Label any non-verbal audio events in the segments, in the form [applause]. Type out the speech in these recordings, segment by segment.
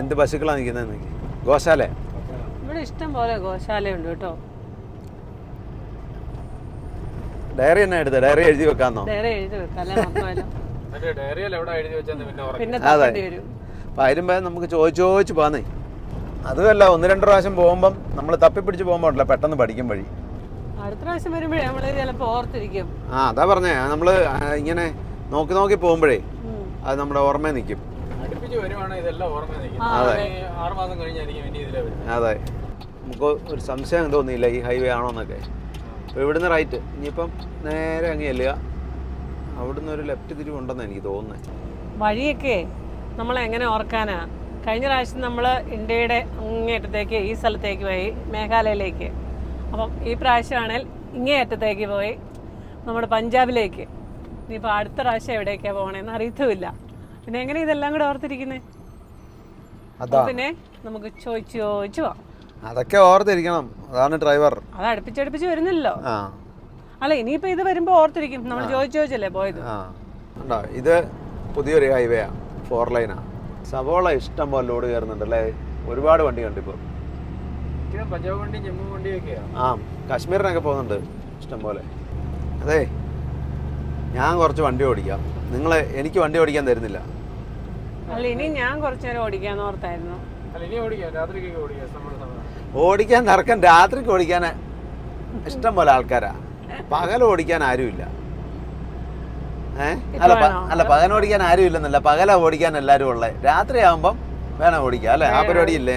എന്ത് പശുക്കളാണ് നിൽക്കുന്നത് ഗോശാല? ഇവിടെ ഇഷ്ടം പോലെ ഗോശാലയുണ്ട് കേട്ടോ. ഡയറി എന്നാ എടുത്ത? ഡയറി എഴുതി വെക്കാന്നോ? ഡയറി എഴുതി വെക്കാം അപ്പം നമുക്ക് ചോദിച്ചു ചോദിച്ചു പോന്നേ അതുമല്ല ഒന്ന് രണ്ട് പ്രാവശ്യം പോകുമ്പം നമ്മൾ തപ്പിപ്പിടിച്ച് പോകുമ്പോണ്ടല്ലോ പെട്ടെന്ന് പഠിക്കും വഴി. അടുത്ത പ്രാവശ്യം വരുമ്പോഴേ നമ്മൾ ചിലപ്പോ ഓർത്തിരിക്കും. ആ അതാ പറഞ്ഞേ നമ്മൾ ഇങ്ങനെ നോക്കി നോക്കി പോകുമ്പോഴേ അത് നമ്മുടെ ഓർമ്മയിൽ നിൽക്കും. അതെ. ആറ് മാസം കഴിഞ്ഞായിരിക്കും ഇനി ഇതിലെ അതെ. നമുക്ക് ഒരു സംശയം തോന്നിയില്ല ഈ ഹൈവേ ആണോ എന്നൊക്കെ അപ്പോൾ ഇവിടുന്ന് റൈറ്റ് ഇനിയിപ്പം നേരെ അങ്ങ് ചെല്ലുക. അവിടുന്ന് ഒരു ലെഫ്റ്റ് തിരിവുണ്ടെന്ന് എനിക്ക് തോന്നുന്നത് വഴിയൊക്കെ നമ്മൾ എങ്ങനെ ഓർക്കാനാ? കഴിഞ്ഞ പ്രാവശ്യം നമ്മൾ ഇന്ത്യയുടെ അങ്ങേയറ്റത്തേക്ക് ഈ സ്ഥലത്തേക്ക് പോയി മേഘാലയയിലേക്ക്. അപ്പം ഈ പ്രാവശ്യമാണെങ്കിൽ ഇങ്ങേ അറ്റത്തേക്ക് പോയി നമ്മുടെ പഞ്ചാബിലേക്ക്. ഇനിയിപ്പോൾ അടുത്ത പ്രാവശ്യം എവിടേക്കാണ് പോകണേന്ന് അറിയത്തുമില്ല. പിന്നെ എങ്ങനെ ഇതെല്ലാം കൂടെ ഓർത്തിരിക്കുന്നേ? അതാ. പിന്നെ നമുക്ക് ചോദിച്ചു ചോദിച്ചു അതൊക്കെ ഓർത്തിരിക്കണം. അതാണ് ഡ്രൈവർ. അത് അടുപ്പിച്ചടുപ്പിച്ച് വരുന്നില്ലല്ലോ. ആ. അല്ല ഇനിയിപ്പോ ഇത് വരുമ്പോ ഓർത്തിരിക്കും. നമ്മൾ ചോദിച്ചു ചോദിച്ചല്ലേ പോയത്? ആ. ഉണ്ടോ ഇത് പുതിയൊരു ഹൈവേ ഫോർ ലൈനാ സവോള ഇഷ്ടം പോലെ ലോഡ് കയറുന്നുണ്ട് അല്ലേ? ഒരുപാട് വണ്ടി കണ്ടു ഇപ്പോൾ ഇത് പഞ്ചാബ് വണ്ടി ജമ്മു വണ്ടിയും ഒക്കെയാണ് ആ. കാശ്മീരിനൊക്കെ പോകുന്നുണ്ട് ഇഷ്ടം പോലെ. അതെ. ഞാൻ കുറച്ച് വണ്ടി ഓടിക്കാം. നിങ്ങൾ എനിക്ക് വണ്ടി ഓടിക്കാൻ തരുന്നില്ല. അല്ല ഇനി ഞാൻ കുറച്ചു നേരം ഓടിക്കാന്ന് ഓർത്തായിരുന്നു. ഓടിക്കാൻ തർക്കം രാത്രിക്ക് ഓടിക്കാൻ ഇഷ്ടം പോലെ ആൾക്കാരാ. പകൽ ഓടിക്കാൻ ആരുമില്ല. ഏ? അല്ല അല്ല പകൽ ഓടിക്കാൻ ആരും ഇല്ലെന്നല്ല പകല ഓടിക്കാൻ എല്ലാരും ഉള്ളത് രാത്രി ആവുമ്പം വേണം ഓടിക്കാം അല്ലേ? ആ പരിപാടി ഇല്ലേ?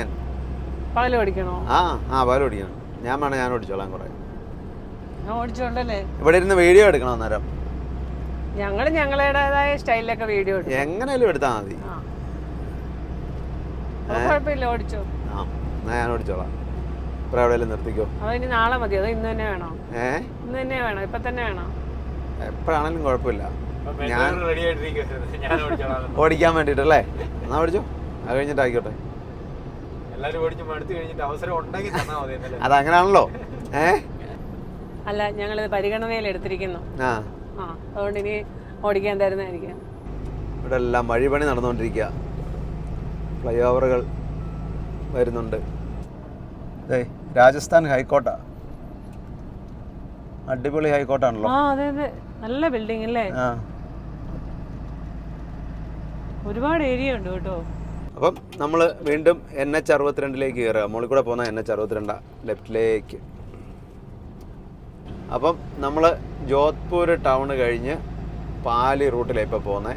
പകൽ ഓടിക്കണോ? ആ ആ പകൽ ഓടിക്കണം. ഞാൻ വേണം ഞാൻ ഓടിച്ചോളാം കുറെ. ഇവിടെ ഇരുന്ന് വീഡിയോ എടുക്കണം അന്നേരം. ഞങ്ങൾ ഞങ്ങളുടേതായ സ്റ്റൈലിലൊക്കെ വീഡിയോ എടുക്കും. എങ്ങനെയാലും എടുത്താൽ മതി. കുഴപ്പമില്ല ഓടിച്ചോ. ആ ഞാൻ ഓടിച്ചോളാം. ഇപ്പൊ എവിടെയെങ്കിലും നിർത്തിക്കോ. അതോ ഇനി നാളെ മതി അതോ ഇന്ന് തന്നെ വേണോ? ഏ? ഇന്ന് തന്നെ വേണോ? ഇപ്പൊ തന്നെ വേണോ? എപ്പോഴാണെങ്കിലും കുഴപ്പമില്ല. ഞാൻ [laughs] ഓടിക്കാൻ വേണ്ടിട്ടല്ലേ? എന്നാ ഓടിച്ചോ. അത് കഴിഞ്ഞിട്ട് എന്നല്ലേ അതങ്ങനാണല്ലോ. ഏ? അല്ല ഞങ്ങളിത് പരിഗണനയിൽ എടുത്തിരിക്കുന്നു. ആ. ആ അതുകൊണ്ട് ഇനി ഓടിക്കാൻ തരുന്നതായിരിക്കും ഇവിടെ എല്ലാം വഴിപണി നടന്നുകൊണ്ടിരിക്കുക. ഫ്ലൈ ഓവറുകൾ വരുന്നുണ്ട് രാജസ്ഥാൻ ഹൈക്കോട്ടാ. അടിപൊളി ഹൈക്കോട്ടാണല്ലോ. ആ അതെ അതെ. നല്ല ബിൽഡിംഗ് അല്ലേ? ഒരുപാട് ഏരിയ ഉണ്ട് കേട്ടോ. അപ്പം നമ്മൾ വീണ്ടും എൻ എച്ച് അറുപത്തിരണ്ടിലേക്ക് കയറുക. മുകളിൽ കൂടെ പോകുന്ന എൻ എച്ച് അറുപത്തിരണ്ടാണ് ലെഫ്റ്റിലേക്ക്. അപ്പം നമ്മൾ ജോധ്പൂർ ടൗൺ കഴിഞ്ഞ് പാലി റൂട്ടിലാണ് ഇപ്പോൾ പോകുന്നത്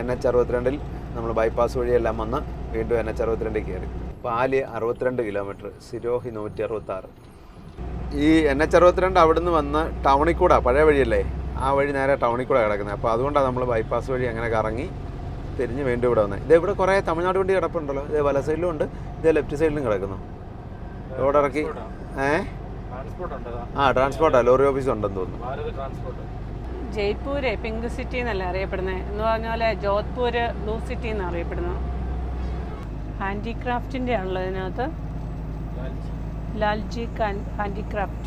എൻ എച്ച് അറുപത്തിരണ്ടിൽ നമ്മൾ ബൈപ്പാസ് വഴിയെല്ലാം വന്ന് വീണ്ടും എൻ എച്ച് അറുപത്തിരണ്ടിൽ കയറി. പാലി അറുപത്തിരണ്ട് കിലോമീറ്റർ സിരോഹി നൂറ്റി അറുപത്താറ് ഈ എൻ എച്ച് അറുപത്തിരണ്ട് അവിടുന്ന് വന്ന് ടൗണിൽ കൂടെ പഴയ വഴിയല്ലേ? ആ വഴി നേരെ ടൗണിൽ കൂടെ കിടക്കുന്നത് അപ്പോൾ അതുകൊണ്ടാണ് നമ്മൾ ബൈപ്പാസ് വഴി അങ്ങനെ കറങ്ങി തിരിഞ്ഞ് വീണ്ടും ഇവിടെ വന്നത് ഇത് ഇവിടെ കുറേ തമിഴ്നാട് വണ്ടി കിടപ്പുണ്ടല്ലോ. ഇത് വല സൈഡിലും ഉണ്ട് ഇത് ലെഫ്റ്റ് സൈഡിലും കിടക്കുന്നു. റോഡ് ഇറക്കി. ആ ട്രാൻസ്പോർട്ടാ ലോറി ഓഫീസ് ഉണ്ടെന്ന് തോന്നുന്നു. ജയ്പൂര് പിങ്ക് സിറ്റി എന്നല്ല അറിയപ്പെടുന്നത് എന്ന് പറഞ്ഞ പോലെ ജോധ്പൂര് ബ്ലൂ സിറ്റി എന്ന് അറിയപ്പെടുന്നു ഹാൻഡിക്രാഫ്റ്റിന്റെ ആണല്ലോ ഇതിനകത്ത്. ലാൽജി ഹാൻഡിക്രാഫ്റ്റ്.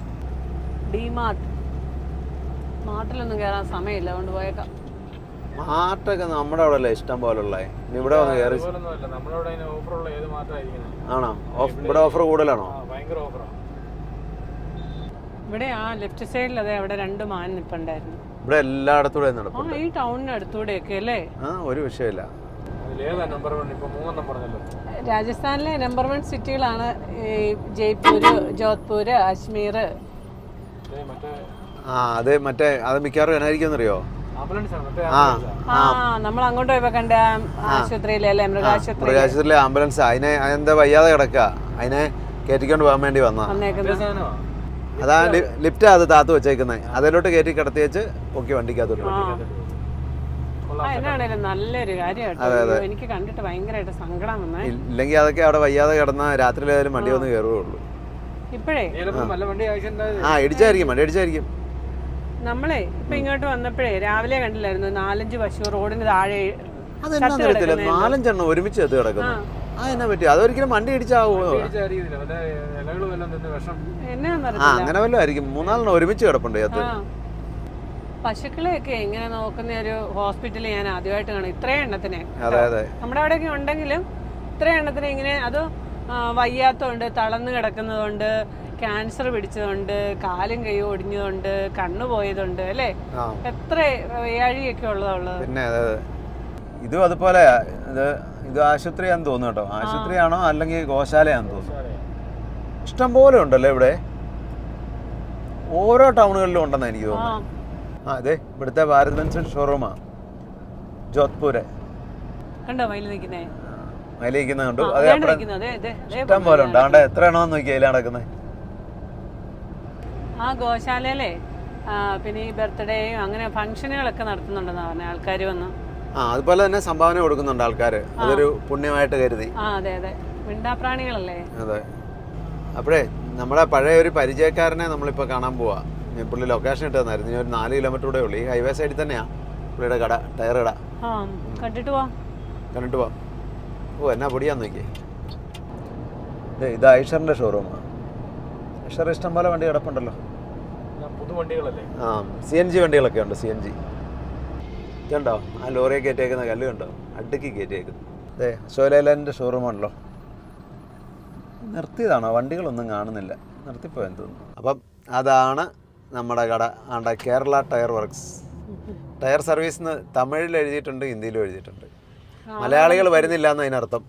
ഡിമാർട്ട്. മാർട്ടിലൊന്നും കയറാൻ സമയമില്ല അതുകൊണ്ട് പോയേക്കാം. മാർട്ടൊക്കെ നമ്മുടെ അവിടെ അല്ലേ ഇഷ്ടം പോലെ ഉള്ളത് ഇനി ഇവിടെ വന്ന് കയറി ആണോ? ഇവിടെ ഓഫർ കൂടുതലാണോ? ആ ഭയങ്കര ഓഫറാണ് ഇവിടെ ആ ലെഫ്റ്റ് സൈഡിൽ അതെ അവിടെ രണ്ട് മാൻ നിപ്പുണ്ടായിരുന്നു. ഇവിടെ എല്ലായിടത്തൂടെ ആ നടപ്പുണ്ട്. ഈ ടൗണിന് അടുത്തൂടെയൊക്കെ അല്ലേ? ആ ഒരു വിഷയമില്ല. അതിലേതാ നമ്പർ വൺ ഇപ്പൊ മൂന്നെണ്ണം പറഞ്ഞല്ലോ രാജസ്ഥാനിലെ നമ്പർ വൺ സിറ്റികളാണ് ഈ ജയ്പൂര് ജോധ്പൂര് അജ്മീർ. ദേ മറ്റേ ആ അത് മറ്റേ അത് മിക്കവാറും എന്നായിരിക്കും അറിയോ ആംബുലൻസ് ആണ് മറ്റേ ആ ആ നമ്മൾ അങ്ങോട്ട് പോയപ്പോ കണ്ട ആശുപത്രിയിലെ അല്ലേ മൃഗാശുപത്രി മൃഗാശുപത്രിയിലെ? ആംബുലൻസ്. അതിനെ എന്താ വയ്യാതെ കിടക്കുക അതിനെ കയറ്റിക്കൊണ്ട് പോകാൻ വേണ്ടി വന്നാ വന്നേക്കുന്നത്. സാധനമാണ് അതാ ലിഫ്റ്റ് അത് താത്ത് വെച്ചേക്കുന്നത് അതിലോട്ട് കയറ്റി കിടത്തി വെച്ച് പൊക്കി വണ്ടിക്കകത്തോട്ട് നല്ലൊരു കാര്യമാട്ടോ അയ്യോ, എനിക്ക് കണ്ടിട്ട് ഭയങ്കരമായിട്ട് സങ്കടം വന്നേ. ഇല്ലെങ്കിൽ അതൊക്കെ അവിടെ വയ്യാതെ കിടന്ന രാത്രിയിലായാലും വണ്ടി വന്ന് കയറുകയുള്ളൂ ഇപ്പോഴേ? ആ. ഇടിച്ചായിരിക്കും വണ്ടി ഇടിച്ചായിരിക്കും. നമ്മളെ ഇപ്പൊ ഇങ്ങോട്ട് വന്നപ്പോഴേ രാവിലെ കണ്ടില്ലായിരുന്നു നാലഞ്ച് പശു റോഡിന് താഴെ അതെന്നാ നാലഞ്ചെണ്ണം ഒരുമിച്ച് എത്ത് കിടക്കുന്നു. ആ എന്നാ പറ്റി? അതൊരിക്കലും വണ്ടി ഇടിച്ചാവോ? ആ അങ്ങനെ വല്ലതും ആയിരിക്കും. മൂന്നാലെണ്ണം ഒരുമിച്ച് കിടപ്പുണ്ട് അത് പശുക്കളെയൊക്കെ ഇങ്ങനെ നോക്കുന്ന ഒരു ഹോസ്പിറ്റലിൽ ഞാൻ ആദ്യമായിട്ട് കാണും. ഇത്രയും എണ്ണത്തിനെ. അതെ അതെ. നമ്മുടെ അവിടെയൊക്കെ ഉണ്ടെങ്കിലും ഇത്രയും എണ്ണത്തിന് ഇങ്ങനെ അത് വയ്യാത്തതുണ്ട് തളർന്നു കിടക്കുന്നതുണ്ട് ക്യാൻസർ പിടിച്ചതുണ്ട് കാലും കൈയും ഒടിഞ്ഞതുണ്ട് കണ്ണു പോയതുണ്ട് അല്ലേ? എത്ര വ്യാഴിയൊക്കെ ഉള്ളതാ ഉള്ളത്. പിന്നെ ഇതും അതുപോലെ ഇത് ആശുപത്രിയാന്ന് തോന്നുന്നു കേട്ടോ. ആശുപത്രിയാണോ അല്ലെങ്കിൽ ഗോശാലയാന്ന് തോന്നുന്നു? ഇഷ്ടം പോലെ ഉണ്ടല്ലോ ഇവിടെ? ഓരോ ടൗണുകളിലും ഉണ്ടെന്ന് എനിക്ക് തോന്നുന്നു ആ അതെ ഇവിടുത്തെ ഭാരത് ബെൻസൺ ഷോറൂമാ. ജോധ്പൂര്. കണ്ടോ മയിൽ നിൽക്കുന്നേ? നിൽക്കുന്നത്. അതെ, ഇഷ്ടം പോലെ ഉണ്ട്. ആണ്ടെ എത്ര നോക്കി അതിലാണ് നടക്കുന്നത് ആ ഗോശാലയിലെ പിന്നെ ഈ ബർത്ത്ഡേയും അങ്ങനെ ഫംഗ്ഷനുകളൊക്കെ നടത്തുന്നുണ്ടെന്നാ പറഞ്ഞ ആൾക്കാർ വന്ന്. ആ അതുപോലെ തന്നെ സംഭാവന കൊടുക്കുന്നുണ്ട് ആൾക്കാർ അതൊരു പുണ്യമായിട്ട് കരുതി. ആ അതെ അതെ. മിണ്ടാപ്രാണികളല്ലേ? അതെ. അപ്പോഴേ നമ്മുടെ പഴയ ഒരു പരിചയക്കാരനെ നമ്മളിപ്പോൾ കാണാൻ പോവാ. ഞാൻ പുള്ളി ലൊക്കേഷൻ ഇട്ട് തന്നായിരുന്നു ഇനി ഒരു നാല് കിലോമീറ്റർ കൂടെ ഉള്ളൂ. ഈ ഹൈവേ സൈഡിൽ തന്നെയാ പുള്ളിയുടെ കട ടയർ കട. ആ കണ്ടിട്ട് വാ കണ്ടിട്ട് പോവാം. ഓ എന്നാ പൊടിയാന്ന് നോക്കി ദേ, ഇത് ഐഷറിന്റെ ഷോറൂമാണ് ഐഷർ ഇഷ്ടം പോലെ വണ്ടി കിടപ്പുണ്ടല്ലോ. പുതു വണ്ടികളല്ലേ ആ സി എൻ ജി വണ്ടികളൊക്കെ ഉണ്ട് സി എൻ ജി ഇതുണ്ടോ ആ ലോറിയെ കയറ്റിയേക്കുന്ന കല്ല് കണ്ടോ? അടുക്കി കയറ്റിയേക്കുന്നു. അതെ അശോകലേലന്റെ ഷോറൂമാണല്ലോ നിർത്തിയതാണോ? വണ്ടികളൊന്നും കാണുന്നില്ല. നിർത്തിപ്പോയെന്ന് തോന്നുന്നു. അപ്പം അതാണ് നമ്മുടെ കട. ആണ്ട Kerala tyre works. Tyre service എന്ന് തമിഴിൽ എഴുതിയിട്ടുണ്ട് ഹിന്ദിയിലും എഴുതിയിട്ടുണ്ട്. മലയാളികൾ വരുന്നില്ല എന്ന് അതിനർത്ഥം.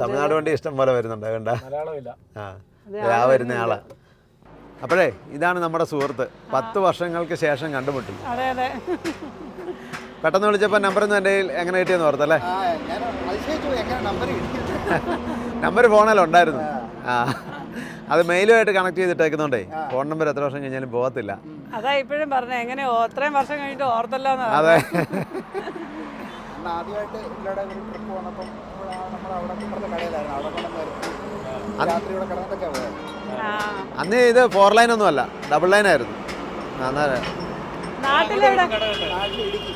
തമിഴ്നാട് വണ്ടി ഇഷ്ടം പോലെ വരുന്നുണ്ട് കണ്ട? മലയാളമില്ല ആ. ആ വരുന്ന ആളാ. അപ്പോഴേ ഇതാണ് നമ്മുടെ സുഹൃത്ത്. പത്ത് വർഷങ്ങൾക്ക് ശേഷം കണ്ടുമുട്ടി അതെ അതെ. പെട്ടെന്ന് വിളിച്ചപ്പോൾ നമ്പറൊന്നും എന്റെ കയ്യിൽ എങ്ങനെ കിട്ടിയെന്ന് ഓർത്തല്ലേ. നമ്പർ കിട്ടി? നമ്പർ ഫോണിൽ ഉണ്ടായിരുന്നു ആ. അത് മെയിലുമായിട്ട് കണക്ട് ചെയ്തിട്ടേക്കുന്നുണ്ടേ ഫോൺ നമ്പർ എത്ര വർഷം കഴിഞ്ഞാലും പോകത്തില്ല. അതാ ഇപ്പോഴും പറഞ്ഞ എങ്ങനെ അത്രയും വർഷം കഴിഞ്ഞിട്ട് ഓർത്തല്ലോ എന്ന് അതെ. അന്ന് ഇത് ഫോർ ലൈൻ ഒന്നും അല്ല ഡബിൾ ലൈൻ ആയിരുന്നു എന്നാ നാട്ടിലെവിടെ?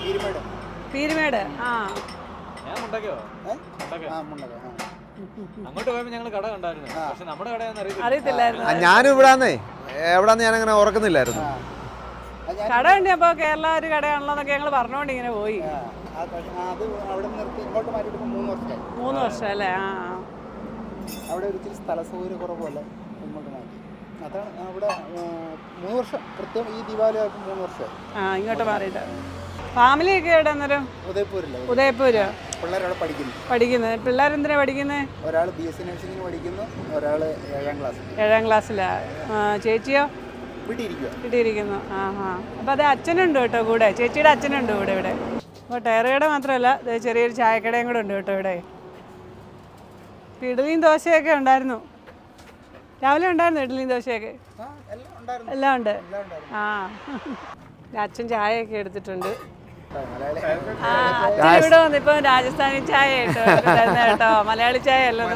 പീരുമേട്. പീരുമേട് ആ. ഞാൻ അങ്ങോട്ട് പോയപ്പോ ഞങ്ങൾ കട കണ്ടായിരുന്നു. പക്ഷെ നമ്മുടെ അറിയത്തില്ലായിരുന്നു. ഞാനും ഇവിടാന്നേ. എവിടാന്ന് അങ്ങനെ ഓർക്കുന്നില്ലായിരുന്നു ഞാൻ കട ഉണ്ട് അപ്പൊ കേരള ഒരു കടയാണല്ലോ എന്നൊക്കെ ഞങ്ങൾ പറഞ്ഞോണ്ട് ഇങ്ങനെ പോയി. ആ, ആ, അത് അവിടെ നിർത്തി ഇങ്ങോട്ട് മാറ്റിയിട്ട് മൂന്ന് വർഷം അല്ലേ ആ. അവിടെ ഒരു ഇച്ചിരി സ്ഥല സൗകര്യ മാറ്റി അതാണ് അവിടെ മൂന്ന് വർഷം കൃത്യം ഈ ദീപാവലി ആയിട്ട് മൂന്ന് വർഷമായി. ആ ഇങ്ങോട്ട് മാറിയിട്ട്. ഫാമിലി ഒക്കെ എവിടെ അന്നേരം? ഉദയപൂരില്ല ഉദയപൂര്. പിള്ളേരവിടെ പഠിക്കുന്നു. പഠിക്കുന്നത് പിള്ളേരെന്തിനാ പഠിക്കുന്നത് ഒരാൾ ബി എസ് സി നഴ്സിംഗിന് പഠിക്കുന്നു ഒരാൾ ഏഴാം ക്ലാസ് ഏഴാം ക്ലാസ്സിലാ? ചേച്ചിയോ? കിട്ടിയിരിക്കുന്നു ആ ഹാ അപ്പോൾ അത് അച്ഛനുണ്ട് കേട്ടോ കൂടെ. ചേച്ചിയുടെ അച്ഛനുണ്ട് കൂടെ ഇവിടെ. അപ്പോൾ ടയർ കട മാത്രമല്ല ചെറിയൊരു ചായക്കടയും കൂടെ ഉണ്ട് കേട്ടോ ഇവിടെ. ഇപ്പം ദോശയൊക്കെ ഉണ്ടായിരുന്നു. രാവിലെ ഉണ്ടായിരുന്നു ഇഡ്ഡലിയും ദോശയൊക്കെ? ആ എല്ലാം ഉണ്ടായിരുന്നു. എല്ലാം ഉണ്ട്. എല്ലാം ഉണ്ടായിരുന്നു. ആ. അച്ഛൻ അച്ഛൻ ചായയൊക്കെ എടുത്തിട്ടുണ്ട്. ആ, അച്ഛൻ ഇവിടെ വന്നു ഇപ്പം രാജസ്ഥാനി ചായ കേട്ടോ മലയാളി ചായ ചായ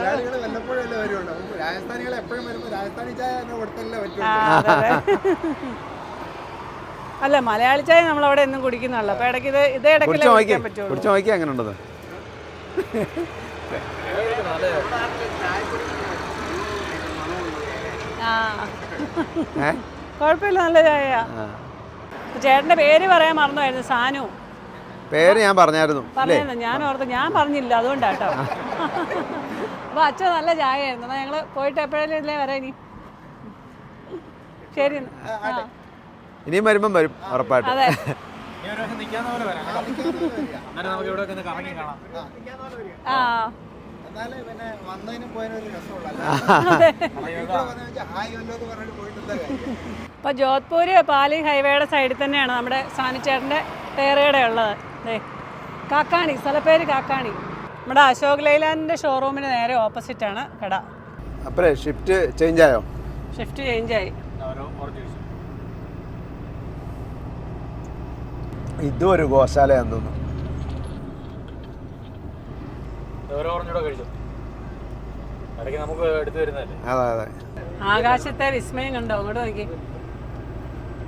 അല്ല മലയാളി ചായ നമ്മൾ അവിടെ എന്നും കുടിക്കുന്നുള്ളൂ അപ്പൊ ഇടയ്ക്ക് ഇത് ഇതേ ഇടയ്ക്ക് കുടിച്ചു കുടിക്കാൻ പറ്റുള്ളൂ. അങ്ങനെ ഏ കുഴപ്പമില്ല നല്ല ചായ ചേട്ടന്റെ പേര് പറയാൻ മറന്നുമായിരുന്നു സാനു. പേര് ഞാൻ പറഞ്ഞായിരുന്നു ഞാൻ ഓർത്ത് ഞാൻ പറഞ്ഞില്ല അതുകൊണ്ടാട്ടോ. അപ്പൊ അച്ഛൻ നല്ല ചായ ആയിരുന്നു എന്നാ ഞങ്ങൾ പോയിട്ട് എപ്പോഴല്ലേ ഇതിലേ വരാം ഇനി? ശരി. ഇനിയും വരുമ്പം വരും ഉറപ്പായിട്ട്. അതെ. ആ. എന്നാലേ ജോധ്പൂര് പാലി ഹൈവേയുടെ സൈഡിൽ തന്നെയാണ് നമ്മുടെ സാനിച്ചേട്ടന്റെ ടയറുകട ഉള്ളത്. ദേ കാക്കാണി സ്ഥലപ്പേര് കാക്കാണി. നമ്മുടെ അശോക് ലൈലാൻഡിന്റെ ഷോറൂമിന് നേരെ ഓപ്പോസിറ്റ് ആണ് കട. അപ്പോഴേ ഷിഫ്റ്റ് ചേഞ്ച് ആയോ? ഷിഫ്റ്റ് ചേഞ്ച് ആയി. ഇതും ഒരു ഗോശാലയാന്ന് തോന്നുന്നു ഓരോ ഓറഞ്ചൂടെ കഴിച്ചു ഇടയ്ക്ക് നമുക്ക് എടുത്തു വരുന്നതല്ലേ അതെ അതെ. ആകാശത്തെ വിസ്മയം കണ്ടോ? അങ്ങോട്ട് നോക്കി.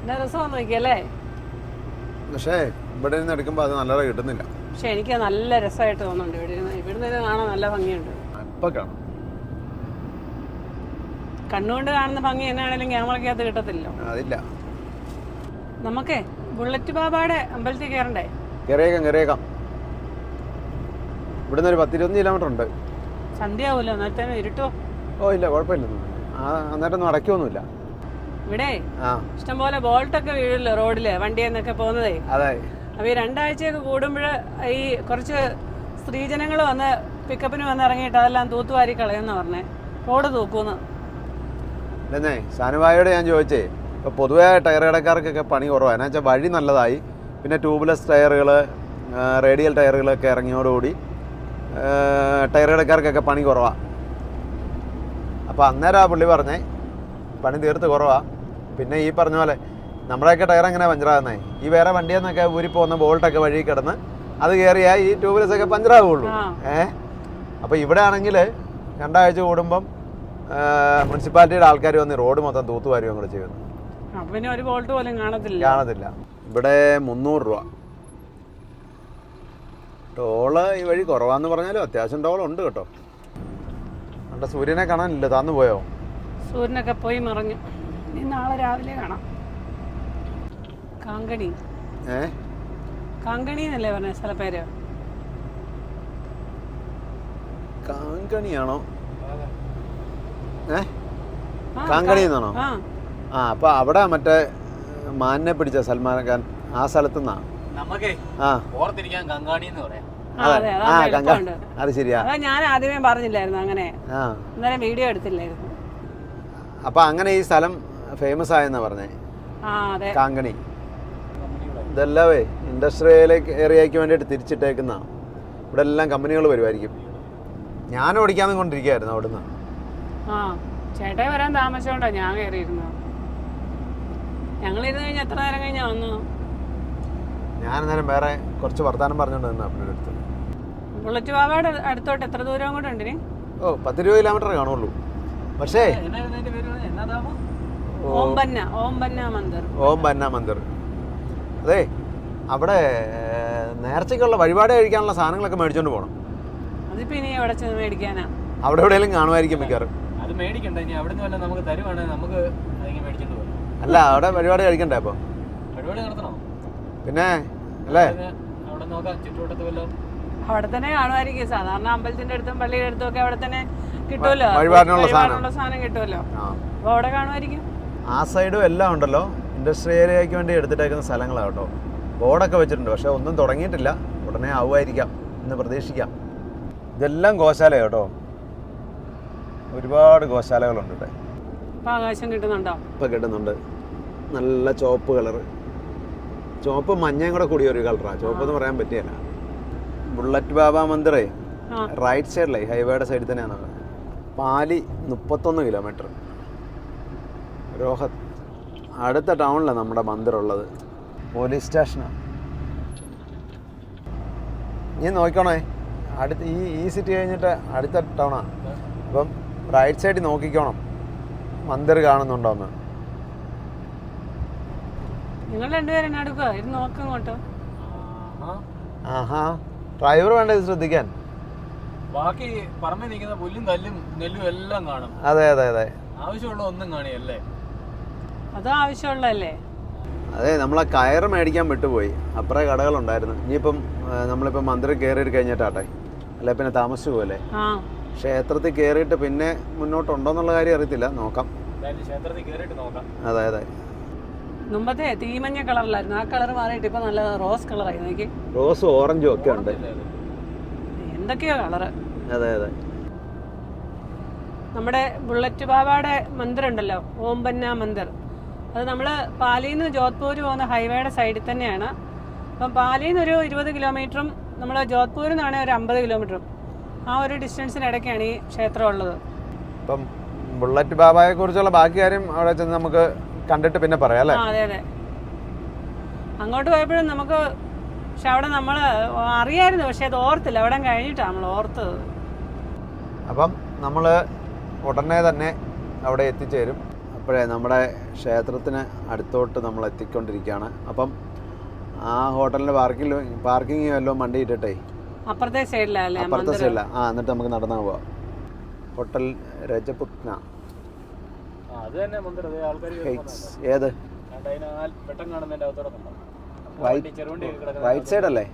എന്നാ നോക്കിയല്ലേ പക്ഷേ ഇവിടെ നിന്ന് എടുക്കുമ്പോൾ അത് നല്ല കിട്ടുന്നില്ല. പക്ഷെ എനിക്ക് നല്ല രസമായിട്ട് തോന്നുന്നുണ്ട്. ഇവിടെ ഇരുന്ന് ഇവിടുന്ന് ഇത് കാണാൻ നല്ല ഭംഗിയുണ്ട്. ഇപ്പം കാണും. കണ്ണുകൊണ്ട് കാണുന്ന ഭംഗി എന്നാണെങ്കിലും ക്യാമറയ്ക്കകത്ത് കിട്ടത്തില്ലല്ലോ. അതില്ല. നമുക്കേ ബുള്ളറ്റ് ബാബാടെ അമ്പലത്തിൽ കയറണ്ടേ? കയറിയേക്കാം കയറിയേക്കാം. ഇവിടുന്ന് ഒരു പത്തിരുപത്തഞ്ച് കിലോമീറ്റർ ഉണ്ട്. സന്ധ്യ ആവുമല്ലോ അന്നേരത്തേനും ഇരുട്ടോ? ഓ ഇല്ല കുഴപ്പമില്ല. ആ അന്നേരമൊന്നും അടയ്ക്കൊന്നുമില്ല. ഇവിടെ? ആ. ഇഷ്ടംപോലെ ബോൾട്ടൊക്കെ വീഴില്ല റോഡിൽ വണ്ടിയിൽ നിന്നൊക്കെ പോകുന്നതേ? അതെ. അപ്പൊ ഈ രണ്ടാഴ്ചയൊക്കെ കൂടുമ്പോൾ ഈ കുറച്ച് സ്ത്രീജനങ്ങൾ വന്ന് പിക്കപ്പിന് വന്ന് ഇറങ്ങിയിട്ട് അതെല്ലാം തൂത്തുവാരി കളയെന്ന് പറഞ്ഞേ. റോഡ് തൂക്കൂന്ന്. ഇല്ലെന്നേ സാനുവായോട് ഞാൻ ചോദിച്ചേ ഇപ്പോൾ പൊതുവേ ടയർ കടക്കാർക്കൊക്കെ പണി കുറവാണ് എന്ന് വെച്ചാൽ വഴി നല്ലതായി. പിന്നെ ട്യൂബ്ലെസ് ടയറുകൾ റേഡിയൽ ടയറുകളൊക്കെ ഇറങ്ങിയോടുകൂടി ടയർ കടക്കാർക്കൊക്കെ പണി കുറവാണ് അപ്പോൾ അന്നേരം ആ പുള്ളി പറഞ്ഞേ പണി തീർത്ത് കുറവാണ് പിന്നെ ഈ പറഞ്ഞ പോലെ നമ്മുടെയൊക്കെ ടയർ എങ്ങനെ പഞ്ചറാകുന്നേ? ഈ വേറെ വണ്ടിയിൽ നിന്നൊക്കെ ഊരി പോകുന്ന ബോൾട്ടൊക്കെ വഴി കിടന്ന് അത് കയറിയാൽ ഈ ട്യൂബ്ലെസ് ഒക്കെ പഞ്ചറാവുള്ളൂ ഏ? അപ്പോൾ ഇവിടെ ആണെങ്കിൽ രണ്ടാഴ്ച കൂടുമ്പം മുനിസിപ്പാലിറ്റിയുടെ ആൾക്കാർ വന്ന് റോഡ് മൊത്തം തൂത്തുവാരുകയും കൂടെ ചെയ്യുന്നു. കാണത്തില്ല. ഇവിടെ മുന്നൂറ് രൂപ. ടോൾ ഈ വഴി കുറവാന്ന് പറഞ്ഞാലും അത്യാവശ്യം ഉണ്ട് കേട്ടോ. അവിടെ സൂര്യനെ കാണാനില്ല. താന്നു പോയോ? സൂര്യനൊക്കെ പോയി മറഞ്ഞു. ഇനി നാളെ രാവിലെ കാണാം. കാങ്കണി. ഏ? കാങ്കണി എന്നല്ലേ പറഞ്ഞ സ്ഥല പേര്? കാങ്കണിയാണോ? ഏ? കാങ്കണി എന്നാണോ? ആ. അപ്പൊ അവിടെ മറ്റേ മാനിനെ പിടിച്ച സൽമാൻ ഖാൻ ആ സ്ഥലത്തുനിന്നാ നമുക്കേ ആ. ഓർത്തിരിക്കാൻ കങ്കാണി എന്ന് പറയാം. അതെ ആ അതാ കങ്ക എളുപ്പമുണ്ട് അത് ശരിയാ. അതാ ഞാൻ ആദ്യമേ പറഞ്ഞില്ലായിരുന്നു അങ്ങനെ. ആ. അന്നേരം വീഡിയോ എടുത്തില്ലായിരുന്നു. അപ്പൊ അങ്ങനെ ഈ സ്ഥലം ഫേമസ് ആയെന്നാ പറഞ്ഞേ? ആ അതെ. കാങ്കണി. ഇതെല്ലാവേ ഇൻഡസ്ട്രിയൽ ഏരിയയ്ക്ക് വേണ്ടിയിട്ട് തിരിച്ചിട്ടേക്കുന്ന. ഇവിടെ എല്ലാം കമ്പനികൾ വരുമായിരിക്കും ഞാൻ ഓടിക്കാന്ന് കൊണ്ടിരിക്കുകയായിരുന്നു അവിടുന്ന്. ആ ചേട്ടായി വരാൻ താമസിച്ചോണ്ടാ ഞാൻ കയറിയിരുന്നത് ഞങ്ങളിരുന്ന് കഴിഞ്ഞാൽ എത്ര നേരം കഴിഞ്ഞാ വന്നു ഞാൻ അന്നേരം വേറെ കുറച്ച് വർത്തമാനം പറഞ്ഞുകൊണ്ട് നിന്നു അപ്പന്റെ അടുത്ത്. ബുള്ളറ്റ് ബാബയുടെ അടുത്തോട്ട് എത്ര ദൂരം കൂടെ ഉണ്ട് ഓ പത്ത് ഇരുപത് കിലോമീറ്റർ കാണുള്ളൂ. പക്ഷേ എന്നായിരുന്നു പേര്? പറഞ്ഞത്? എന്നാ ഓംബന്ന ഓംബന്ന മന്ദിർ ഓം ബന്ന മന്ദിർ. അതെ അവിടെ നേർച്ചയ്ക്കുള്ള വഴിപാട് കഴിക്കാനുള്ള സാധനങ്ങളൊക്കെ മേടിച്ചോണ്ട് പോകണം അതിപ്പോ ഇനി എവിടെ ചെന്ന് മേടിക്കാനാ? അവിടെ എവിടെയെങ്കിലും കാണുമായിരിക്കും മിക്കവാറും. അത് മേടിക്കണ്ട ഇനി അവിടുന്ന് വല്ല നമുക്ക് തരുവാണെങ്കിൽ നമുക്ക് അതിങ്ങനെ മേടിച്ചിട്ട് പോകാം. അല്ല അവിടെ വഴിപാട് കഴിക്കണ്ടേ അപ്പൊ? പരിപാടി നടത്തണോ? പിന്നെ അല്ലേ? അവിടെ- തന്നെ കാണുമായിരിക്കും. സാധാരണ അമ്പലത്തിന്റെ അടുത്തും പള്ളിയുടെ അടുത്തും ഒക്കെ അവിടെ തന്നെ കിട്ടുമല്ലോ. വഴിപാടിനുള്ള സാധനം. കിട്ടുമല്ലോ. അപ്പൊ അവിടെ കാണുമായിരിക്കും. ആ സൈഡും എല്ലാം ഉണ്ടല്ലോ. ഇൻഡസ്ട്രി ഏരിയയ്ക്ക് വേണ്ടി എടുത്തിട്ടേക്കുന്ന സ്ഥലങ്ങളാണ് കേട്ടോ. ബോർഡൊക്കെ വെച്ചിട്ടുണ്ട്. പക്ഷെ ഒന്നും തുടങ്ങിയിട്ടില്ല. ഉടനെ ആവുമായിരിക്കാം എന്ന് പ്രതീക്ഷിക്കാം. ഇതെല്ലാം ഗോശാല കേട്ടോ. ഒരുപാട് ഗോശാലകളുണ്ട് ആകാശം കിട്ടുന്നുണ്ടോ? ഇപ്പൊ കിട്ടുന്നുണ്ട്. നല്ല ചോപ്പ് കളറ്. ചുവപ്പ് മഞ്ഞയും കൂടെ കൂടിയ ഒരു കളറാ. ചുവപ്പ് എന്ന് പറയാൻ പറ്റിയല്ല. ബുള്ളറ്റ് ബാബ മന്ദിറേ റൈറ്റ് സൈഡിലേ ഹൈവേയുടെ സൈഡിൽ തന്നെയാണ് പാലി മുപ്പത്തൊന്ന് കിലോമീറ്റർ രോഹത്ത് അടുത്ത ടൗണിലാണ് നമ്മുടെ മന്ദിർ ഉള്ളത്. പോലീസ് സ്റ്റേഷനാണ് നീ നോക്കണേ അടുത്ത് ഈ ഈ സിറ്റി കഴിഞ്ഞിട്ട് അടുത്ത ടൗണാണ് അപ്പം റൈറ്റ് സൈഡിൽ നോക്കിക്കോണം. മന്ദിർ കാണുന്നുണ്ടോന്ന്. നിങ്ങൾ രണ്ടുപേരും എന്നെ എടുക്കുക ഇരുന്ന് നോക്ക് ഇങ്ങോട്ട്. ആഹാ. ആഹാ ഡ്രൈവർ വേണ്ട ഇത് ശ്രദ്ധിക്കാൻ? ബാക്കി പറമ്പിൽ നിൽക്കുന്ന പുല്ലും കല്ലും നെല്ലും എല്ലാം കാണും. അതെ അതെ അതെ. ആവശ്യമുള്ള ഒന്നും കാണിയല്ലേ? അതും ആവശ്യമുള്ളല്ലേ അതെ നമ്മളെ കയറ് മേടിക്കാൻ വിട്ടുപോയി. അപ്പുറേ കടകളുണ്ടായിരുന്നു. ഇനിയിപ്പം നമ്മളിപ്പോ നമ്മളിപ്പം മന്ദിരം കയറി കഴിഞ്ഞിട്ടാട്ടെ. അല്ലെ പിന്നെ താമസിച്ചു പോലെ ആ. ക്ഷേത്രത്തിൽ കയറിയിട്ട് പിന്നെ മുന്നോട്ടുണ്ടോന്നുള്ള കാര്യം അറിയത്തില്ല. നോക്കാം. ക്ഷേത്രത്തിൽ കയറിയിട്ട് നോക്കാം. അതെ അതെ. മുമ്പത്തെ തീമഞ്ഞ കളറിലായിരുന്നു. ആ കളർ മാറിയിട്ട് ഇപ്പൊ നല്ല റോസ് കളറായി. നോക്കി. റോസ് ഓറഞ്ചും ഒക്കെ ഉണ്ട്? എന്തൊക്കെയോ കളറ്. അതെ അതെ. നമ്മുടെ ബുള്ളറ്റ് ബാബയുടെ മന്ദിർ ഉണ്ടല്ലോ. ഓംബന്ന മന്ദിർ. അത് നമ്മൾ പാലിയിൽ നിന്ന് ജോധ്പൂർ പോകുന്ന ഹൈവേയുടെ സൈഡിൽ തന്നെയാണ്. അപ്പം പാലിയിൽ നിന്ന് ഒരു ഇരുപത് കിലോമീറ്ററും നമ്മൾ ജോധ്പൂരിൽ നിന്നാണെങ്കിൽ ഒരു അമ്പത് കിലോമീറ്ററും. ആ ഒരു ഡിസ്റ്റൻസിനിടയ്ക്കാണ് ഈ ക്ഷേത്രം ഉള്ളത്. ഇപ്പം ബുള്ളറ്റ് ബാബയെ കുറിച്ചുള്ള ബാക്കി കാര്യം അവിടെ ചെന്ന് നമുക്ക് കണ്ടിട്ട് പിന്നെ പറയാം അല്ലേ? അതെ അതെ. അങ്ങോട്ട് പോയപ്പോഴും നമുക്ക് പക്ഷെ അവിടെ നമ്മൾ അറിയായിരുന്നു പക്ഷെ അത് ഓർത്തില്ല. അവിടെ കഴിഞ്ഞിട്ടാണ് നമ്മൾ ഓർത്തത്. അപ്പം നമ്മൾ ഉടനെ തന്നെ അവിടെ എത്തിച്ചേരും. അപ്പോഴേ നമ്മുടെ ക്ഷേത്രത്തിന് അടുത്തോട്ട് നമ്മൾ എത്തിക്കൊണ്ടിരിക്കുകയാണ്. അപ്പം ആ ഹോട്ടലിന്റെ പാർക്കിൽ പാർക്കിംഗ് വല്ലതും വണ്ടി ഇട്ടിട്ടേ? അപ്പുറത്തെ സൈഡിലല്ലേ അപ്പുറത്തെ സൈഡിലാണ് ആ എന്നിട്ട് നമുക്ക് നടന്നാൽ പോവാം. ഹോട്ടൽ രജപുത്ന. റൈറ്റ് സൈഡ് അല്ലേ?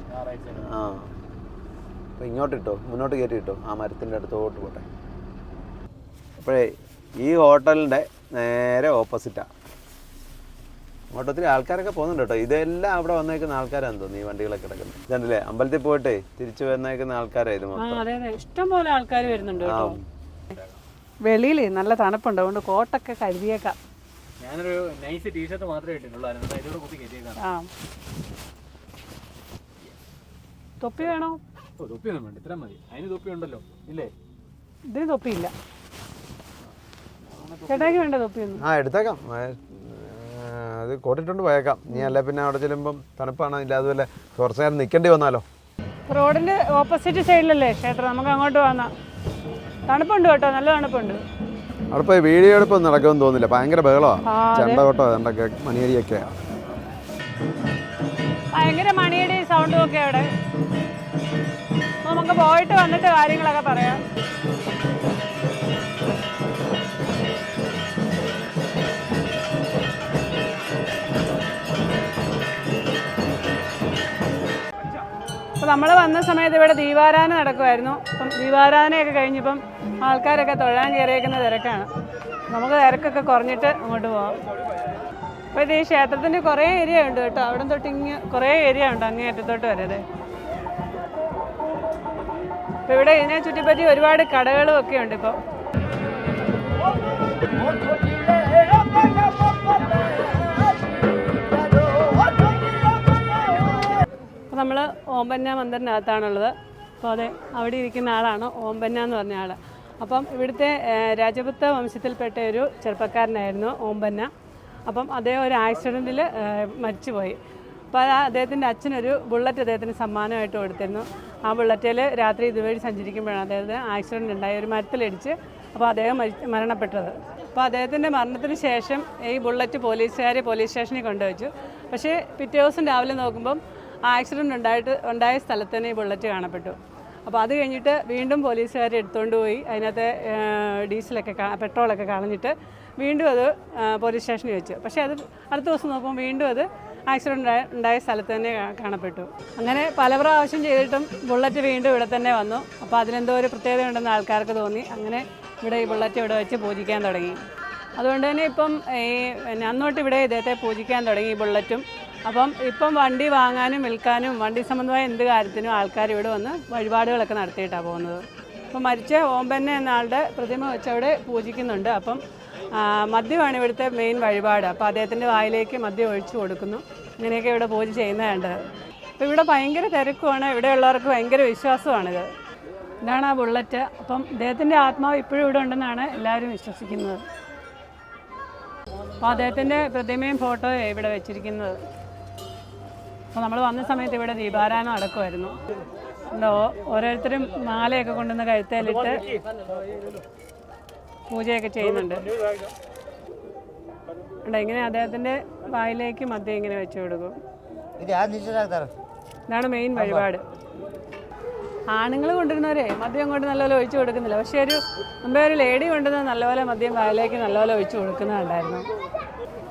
ആ അപ്പോൾ ഇങ്ങോട്ട് ഇട്ടോ മുന്നോട്ട് കയറ്റി ഇട്ടോ ആ മരത്തിന്റെ അടുത്തോട്ട് പോട്ടെ. അപ്പോഴേ ഈ ഹോട്ടലിന്റെ നേരെ ഓപ്പോസിറ്റാണ് അങ്ങോട്ട് ഒത്തിരി ആൾക്കാരൊക്കെ പോകുന്നുണ്ട് കേട്ടോ. ഇതെല്ലാം അവിടെ വന്നേക്കുന്ന ആൾക്കാരാന്ന് തോന്നുന്നു ഈ വണ്ടികളൊക്കെ കിടക്കുന്നത്. ഇതല്ലേ അമ്പലത്തിൽ പോയിട്ട് തിരിച്ചു വന്നേക്കുന്ന ആൾക്കാരായിരുന്നു ഇത് ആ അതെ അതെ. ഇഷ്ടം പോലെ ആൾക്കാർ വരുന്നുണ്ട് കേട്ടോ. വെളിയിൽ നല്ല തണുപ്പുണ്ട് അതുകൊണ്ട് കോട്ടൊക്കെ കരുതിയേക്കാം. ഞാനൊരു നൈസ് ടീഷർട്ട് മാത്രമേ ഇട്ടിട്ടുള്ളായിരുന്നു ഇതോടെ കുത്തി കയറ്റിയതാണ് ആ. തൊപ്പി വേണോ? തൊപ്പി തൊപ്പിയൊന്നും വേണ്ട ഇത്ര മതി. അതിന് തൊപ്പി ഉണ്ടല്ലോ ഇല്ലേ? ഇതിന് തൊപ്പിയില്ല. ചേട്ടാക്ക് വേണ്ട തൊപ്പിയൊന്നും. ആ എടുത്തേക്കാം. അത് കോട്ടിട്ടുണ്ട് പോയേക്കാം. നീ അല്ല പിന്നെ അവിടെ ചെല്ലുമ്പം തണുപ്പാണ് ഇല്ല അതുപോലെ കുറച്ച് നേരം നിൽക്കേണ്ടി വന്നാലോ? റോഡിന്റെ ഓപ്പോസിറ്റ് സൈഡിലല്ലേ ക്ഷേത്രം നമുക്ക് അങ്ങോട്ട് വന്നാ. തണുപ്പുണ്ട് കേട്ടോ നല്ല തണുപ്പുണ്ട്. അവിടെ പോയി വീഡിയോ എടുപ്പൊന്നും നടക്കുമെന്ന് തോന്നുന്നില്ല. ഭയങ്കര ബഹളമാണ് അതെ. ചെണ്ട കൊട്ടോ ചെണ്ടൊക്കെ മണിയടിയൊക്കെ ഭയങ്കര മണിയടി സൗണ്ടും ഒക്കെ അവിടെ. നമുക്ക് പോയിട്ട് വന്നിട്ട് കാര്യങ്ങളൊക്കെ പറയാം. അപ്പോൾ നമ്മൾ വന്ന സമയത്ത് ഇവിടെ ദീപാരാധന നടക്കുമായിരുന്നു അപ്പം ദീപാരാധനയൊക്കെ കഴിഞ്ഞിപ്പം ആൾക്കാരൊക്കെ തൊഴാൻ കയറിയേക്കുന്ന തിരക്കാണ്. നമുക്ക് തിരക്കൊക്കെ കുറഞ്ഞിട്ട് അങ്ങോട്ട് പോവാം. അപ്പോൾ ഇത് ഈ ക്ഷേത്രത്തിന്റെ കുറേ ഏരിയ ഉണ്ട് കേട്ടോ. അവിടെ തൊട്ട് ഇങ്ങ് കുറേ ഏരിയ ഉണ്ട് അങ്ങേ അറ്റത്തോട്ട് വരെ ഇവിടെ ഇതിനെ ചുറ്റിപ്പറ്റി ഒരുപാട് കടകളും ഒക്കെ ഉണ്ട് ഇപ്പോൾ നമ്മൾ ഓമ്പന്ന മന്ദിറിനകത്താണുള്ളത് അപ്പോൾ അതെ അവിടെ ഇരിക്കുന്ന ആളാണ് ഓമ്പന്ന എന്ന് പറഞ്ഞ ആൾ അപ്പം ഇവിടുത്തെ രാജപുത്ത വംശത്തിൽപ്പെട്ട ഒരു ചെറുപ്പക്കാരനായിരുന്നു ഓമ്പന്ന. അപ്പം അദ്ദേഹം ഒരു ആക്സിഡന്റിൽ മരിച്ചുപോയി. അപ്പോൾ അത് അദ്ദേഹത്തിന്റെ അച്ഛനൊരു ബുള്ളറ്റ് അദ്ദേഹത്തിന് സമ്മാനമായിട്ട് കൊടുത്തിരുന്നു. ആ ബുള്ളറ്റിൽ രാത്രി ഇതുവഴി സഞ്ചരിക്കുമ്പോഴാണ് അദ്ദേഹത്തിന് ആക്സിഡന്റ് ഉണ്ടായി. ഒരു മരത്തിലിടിച്ച് അപ്പോൾ അദ്ദേഹം മരി മരണപ്പെട്ടത്. അപ്പോൾ അദ്ദേഹത്തിന്റെ മരണത്തിന് ശേഷം ഈ ബുള്ളറ്റ് പോലീസുകാരെ പോലീസ് സ്റ്റേഷനിൽ കൊണ്ടുവച്ചു. പക്ഷേ പിറ്റേ ദിവസം രാവിലെ നോക്കുമ്പം ആക്സിഡന്റ് ഉണ്ടായിട്ട് ഉണ്ടായ സ്ഥലത്ത് തന്നെ ഈ ബുള്ളറ്റ് കാണപ്പെട്ടു. അപ്പോൾ അത് കഴിഞ്ഞിട്ട് വീണ്ടും പോലീസുകാർ എടുത്തുകൊണ്ട് പോയി. അതിനകത്ത് ഡീസലൊക്കെ പെട്രോളൊക്കെ കളഞ്ഞിട്ട് വീണ്ടും അത് പോലീസ് സ്റ്റേഷനിൽ വെച്ചു. പക്ഷേ അത് അടുത്ത ദിവസം നോക്കുമ്പോൾ വീണ്ടും അത് ആക്സിഡന്റ് ഉണ്ടായ സ്ഥലത്ത് തന്നെ കാണപ്പെട്ടു. അങ്ങനെ പല പ്രാവശ്യം ചെയ്തിട്ടും ബുള്ളറ്റ് വീണ്ടും ഇവിടെ തന്നെ വന്നു. അപ്പോൾ അതിലെന്തോ ഒരു പ്രത്യേകത ഉണ്ടെന്ന് ആൾക്കാർക്ക് തോന്നി. അങ്ങനെ ഇവിടെ ഈ ബുള്ളറ്റ് ഇവിടെ വെച്ച് പൂജിക്കാൻ തുടങ്ങി. അതുകൊണ്ട് തന്നെ ഇപ്പം ഈ അന്നോട്ട് ഇവിടെ ഇദ്ദേഹത്തെ പൂജിക്കാൻ തുടങ്ങി ഈ ബുള്ളറ്റും. അപ്പം ഇപ്പം വണ്ടി വാങ്ങാനും വിൽക്കാനും വണ്ടി സംബന്ധമായ എന്ത് കാര്യത്തിനും ആൾക്കാർ ഇവിടെ വന്ന് വഴിപാടുകളൊക്കെ നടത്തിയിട്ടാണ് പോകുന്നത്. അപ്പം മരിച്ച ഓമ്പന്നെ എന്നാളുടെ പ്രതിമ വെച്ച് അവിടെ പൂജിക്കുന്നുണ്ട്. അപ്പം മദ്യമാണ് ഇവിടുത്തെ മെയിൻ വഴിപാട്. അപ്പോൾ അദ്ദേഹത്തിന്റെ വായിലേക്ക് മദ്യം ഒഴിച്ചു കൊടുക്കുന്നു. ഇങ്ങനെയൊക്കെ ഇവിടെ പൂജ ചെയ്യുന്നതുണ്ട് അപ്പോൾ ഇവിടെ ഭയങ്കര തിരക്കുമാണ് ഇവിടെയുള്ളവർക്ക് ഭയങ്കര വിശ്വാസമാണിത്. ഇതാണ് ആ ബുള്ളറ്റ്. അപ്പം അദ്ദേഹത്തിന്റെ ആത്മാവ് ഇപ്പോഴും ഇവിടെ ഉണ്ടെന്നാണ് എല്ലാവരും വിശ്വസിക്കുന്നത്. അപ്പോൾ അദ്ദേഹത്തിന്റെ പ്രതിമയും ഫോട്ടോയും ഇവിടെ വെച്ചിരിക്കുന്നത്. അപ്പോൾ നമ്മൾ വന്ന സമയത്ത് ഇവിടെ ദീപാരാധന നടക്കുമായിരുന്നു എന്തോ ഓരോരുത്തരും മാലയൊക്കെ കൊണ്ടുവന്ന് കഴുത്തേലിട്ട് പൂജയൊക്കെ ചെയ്യുന്നുണ്ട്. ഉണ്ടോ ഇങ്ങനെ അദ്ദേഹത്തിന്റെ വായിലേക്ക് മദ്യം ഇങ്ങനെ വെച്ച് കൊടുക്കും. ഇതാണ് മെയിൻ വഴിപാട്. ആണുങ്ങൾ കൊണ്ടുവരുന്നവരെ മദ്യം കൊണ്ട് നല്ലപോലെ ഒഴിച്ചു കൊടുക്കുന്നില്ല. പക്ഷേ ഒരു മുമ്പേ ഒരു ലേഡി കൊണ്ടുവന്ന് നല്ലപോലെ മദ്യം വായിലേക്ക് നല്ലപോലെ ഒഴിച്ചു കൊടുക്കുന്നുണ്ടായിരുന്നു